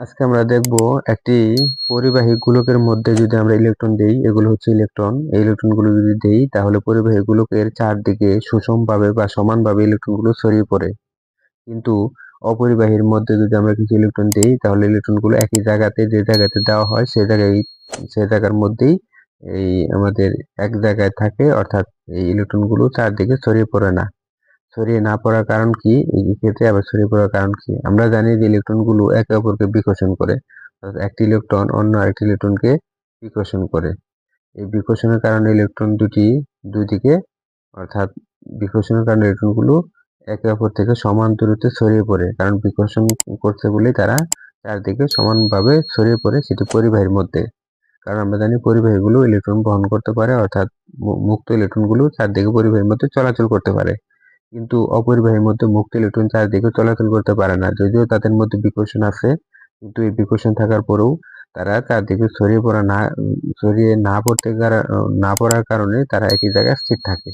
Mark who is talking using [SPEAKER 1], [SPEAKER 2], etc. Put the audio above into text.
[SPEAKER 1] আজকে আমরা দেখব একটি পরিবাহী গোলকের মধ্যে যদি আমরা ইলেকট্রন দেই, এগুলো হচ্ছে ইলেকট্রন এই ইলেকট্রনগুলো যদি দেই, তাহলে পরিবাহী গোলকের চারদিকে সুষমভাবে বা সমানভাবে ইলেকট্রনগুলো ছড়িয়ে পড়ে। কিন্তু অপরিবাহীর মধ্যে যদি আমরা কিছু ইলেকট্রন দেই, তাহলে ইলেকট্রনগুলো একই জায়গাতে, যে জায়গাতে দেওয়া হয় সেই জায়গায় সেই জায়গার মধ্যেই এই আমাদের এক জায়গায় থাকে, অর্থাৎ এই ইলেকট্রনগুলো চারদিকে ছড়িয়ে পড়ে না। ছড়িয়ে না পড়ার কারণ কি? এই ক্ষেত্রে আবার ছড়িয়ে পড়ার কারণ কি? আমরা জানি যে ইলেকট্রনগুলো একে অপরকে বিকর্ষণ করে। একটি ইলেকট্রন অন্য আরেকটি ইলেকট্রনকে বিকর্ষণ করে। এই বিকর্ষণের কারণে ইলেকট্রন দুটি দুই দিকে অর্থাৎ বিকর্ষণের কারণে ইলেকট্রনগুলো একে অপর থেকে সমান দূরত্বে ছড়িয়ে পড়ে। কারণ বিকর্ষণ করছে বলেই তারা চারদিকে সমানভাবে ছড়িয়ে পড়ে সেটি পরিবাহীর মধ্যে। কারণ আমরা জানি পরিবাহীগুলো ইলেকট্রন বহন করতে পারে, অর্থাৎ মুক্ত ইলেকট্রনগুলো চারদিকে পরিবাহীর মধ্যে চলাচল করতে পারে। কিন্তু অপরিবাহীর মধ্যে মুক্ত ইলেকট্রন চারদিকে চলাচল করতে পারে না। যদিও তাদের মধ্যে বিকর্ষণ আছে, কিন্তু এই বিকর্ষণ থাকার পরেও তারা চারদিকে ছড়িয়ে পড়া না ছড়িয়ে না পড়তে না পড়ার কারণে তারা একই জায়গায় স্থির থাকে।